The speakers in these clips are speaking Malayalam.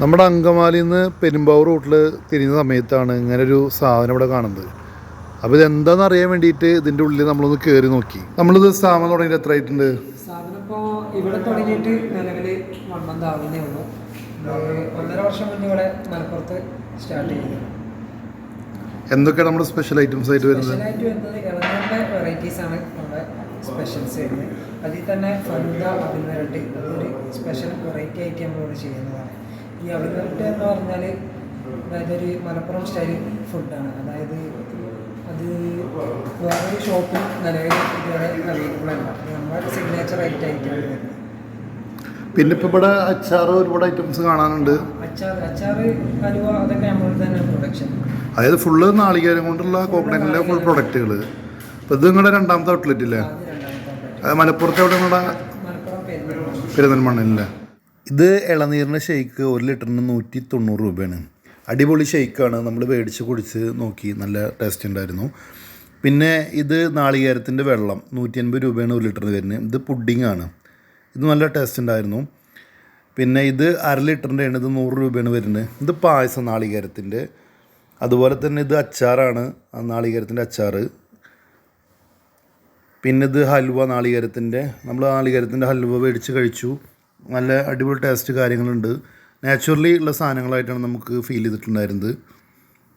നമ്മുടെ അങ്കമാലിയിൽ നിന്ന് പെരുമ്പാവൂർ റൂട്ടിൽ തിരിഞ്ഞ സമയത്താണ് ഇങ്ങനെ ഒരു സാധനം ഇവിടെ കാണുന്നത്. അപ്പോൾ ഇത് എന്താണെന്ന് അറിയാൻ വേണ്ടിയിട്ട് ഇതിന്റെ ഉള്ളിൽ നമ്മളൊന്ന് കയറി നോക്കി. നമ്മളിത് സ്ഥാപനം തുടങ്ങിയിട്ട് എത്ര ആയിട്ടുണ്ട്? ഇവിടെ തുടങ്ങിയിട്ട് നിലവിൽ വൺ മന്ത് ആവുന്നേ ഉള്ളൂ. ഒന്നര വർഷം മുന്നേ ഇവിടെ മലപ്പുറത്ത് സ്റ്റാർട്ട് ചെയ്തത് എന്തൊക്കെയാണ് നമ്മുടെ സ്പെഷ്യൽ ഐറ്റംസ് ആയിട്ട് വരുന്നത്? സ്പെഷ്യലായിട്ട് വരുന്നത് ഇളനീരിന്റെ വെറൈറ്റീസ് ആണ് നമ്മുടെ സ്പെഷ്യൽസ് വരുന്നത്. അതിൽ തന്നെ ഫലുദ അവിൽ വരട്ടി അതൊരു സ്പെഷ്യൽ വെറൈറ്റി ആയിട്ട് നമ്മളിവിടെ ചെയ്യുന്നതാണ്. ഈ അവിടുത്തെ എന്ന് പറഞ്ഞാൽ അതായത് ഒരു മലപ്പുറം സ്റ്റൈൽ ഫുഡാണ് അതായത് അത് വേറൊരു ഷോപ്പിൽ നിലവിൽ ഇതുവരെ അവൈലബിൾ അല്ല. നമ്മുടെ സിഗ്നേച്ചർ ഐറ്റം ആയിട്ടാണ് വരുന്നത്. പിന്നെ ഇപ്പോൾ ഇവിടെ അച്ചാർ ഒരുപാട് ഐറ്റംസ് കാണാനുണ്ട്. അച്ചാർ അച്ചാർ അതൊക്കെ നമ്മൾ തന്നെ പ്രൊഡക്ഷൻ അതായത് ഫുള്ള് നാളികേരം കൊണ്ടുള്ള കോക്കനറ്റിലെ ഫുൾ പ്രൊഡക്റ്റുകൾ ഇപ്പൊ ഇത് നിങ്ങളുടെ രണ്ടാമത്തെ ഔട്ട്ലെറ്റ് ഇല്ലേ? മലപ്പുറത്ത് എവിടെ നിങ്ങളുടെ മലപ്പുറം പെരുന്തൽമണ്ണ. പെരുന്തൽമണ്ണയിലെ ഇത് ഇളനീരിന്റെ ഷെയ്ക്ക് ഒരു ലിറ്ററിന് നൂറ്റി തൊണ്ണൂറ് രൂപയാണ്. അടിപൊളി ഷെയ്ക്കാണ് നമ്മൾ മേടിച്ച് കുടിച്ച് നോക്കി നല്ല ടേസ്റ്റ് ഉണ്ടായിരുന്നു. പിന്നെ ഇത് നാളികേരത്തിന്റെ വെള്ളം നൂറ്റി അൻപത് രൂപയാണ് ഒരു ലിറ്ററിന് വരുന്നത്. ഇത് പുഡിംഗ് ആണ്. ഇത് നല്ല ടേസ്റ്റ് ഉണ്ടായിരുന്നു. പിന്നെ ഇത് അര ലിറ്ററിന്റെ ആണ്. ഇത് നൂറ് രൂപയാണ് വരുന്നത്. ഇത് പായസം നാളികേരത്തിന്റെ. അതുപോലെ തന്നെ ഇത് അച്ചാറാണ്. നാളികേരത്തിന്റെ അച്ചാറ്. പിന്നെ ഇത് ഹൽവ നാളികേരത്തിന്റെ. നമ്മൾ നാളികേരത്തിന്റെ ഹൽവ മേടിച്ച് കഴിച്ചു. നല്ല അടിപൊളി ടേസ്റ്റ് കാര്യങ്ങളുണ്ട്. നാച്ചുറലി ഉള്ള സാധനങ്ങളായിട്ടാണ് നമുക്ക് ഫീൽ ചെയ്തിട്ടുണ്ടായിരുന്നത്.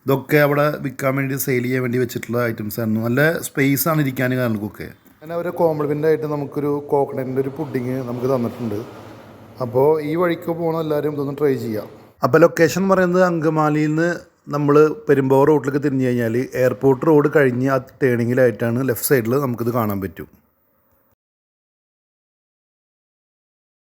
ഇതൊക്കെ അവിടെ വിൽക്കാൻ വേണ്ടി സെയിൽ ചെയ്യാൻ വേണ്ടി വെച്ചിട്ടുള്ള ഐറ്റംസ് ആയിരുന്നു. നല്ല സ്പേസ് ആണ് ഇരിക്കാൻ കാരണങ്ങൾക്കൊക്കെ അങ്ങനെ ഒരു കോംപ്ലിമെന്റ് ആയിട്ട് നമുക്കൊരു കോക്കനറ്റിന്റെ ഒരു പുഡിങ് നമുക്ക് തന്നിട്ടുണ്ട്. അപ്പോൾ ഈ വഴിക്ക് പോകണം എല്ലാവരും ഇതൊന്ന് ട്രൈ ചെയ്യാം. അപ്പോൾ ലൊക്കേഷൻ എന്ന് പറയുന്നത് അങ്കമാലിയിൽ നിന്ന് നമ്മൾ പെരുമ്പാവൂർ റോഡിലേക്ക് തിരിഞ്ഞു കഴിഞ്ഞാൽ എയർപോർട്ട് റോഡ് കഴിഞ്ഞ് ആ ടേണിങ്ങിലായിട്ടാണ് ലെഫ്റ്റ് സൈഡിൽ നമുക്കിത് കാണാൻ പറ്റും.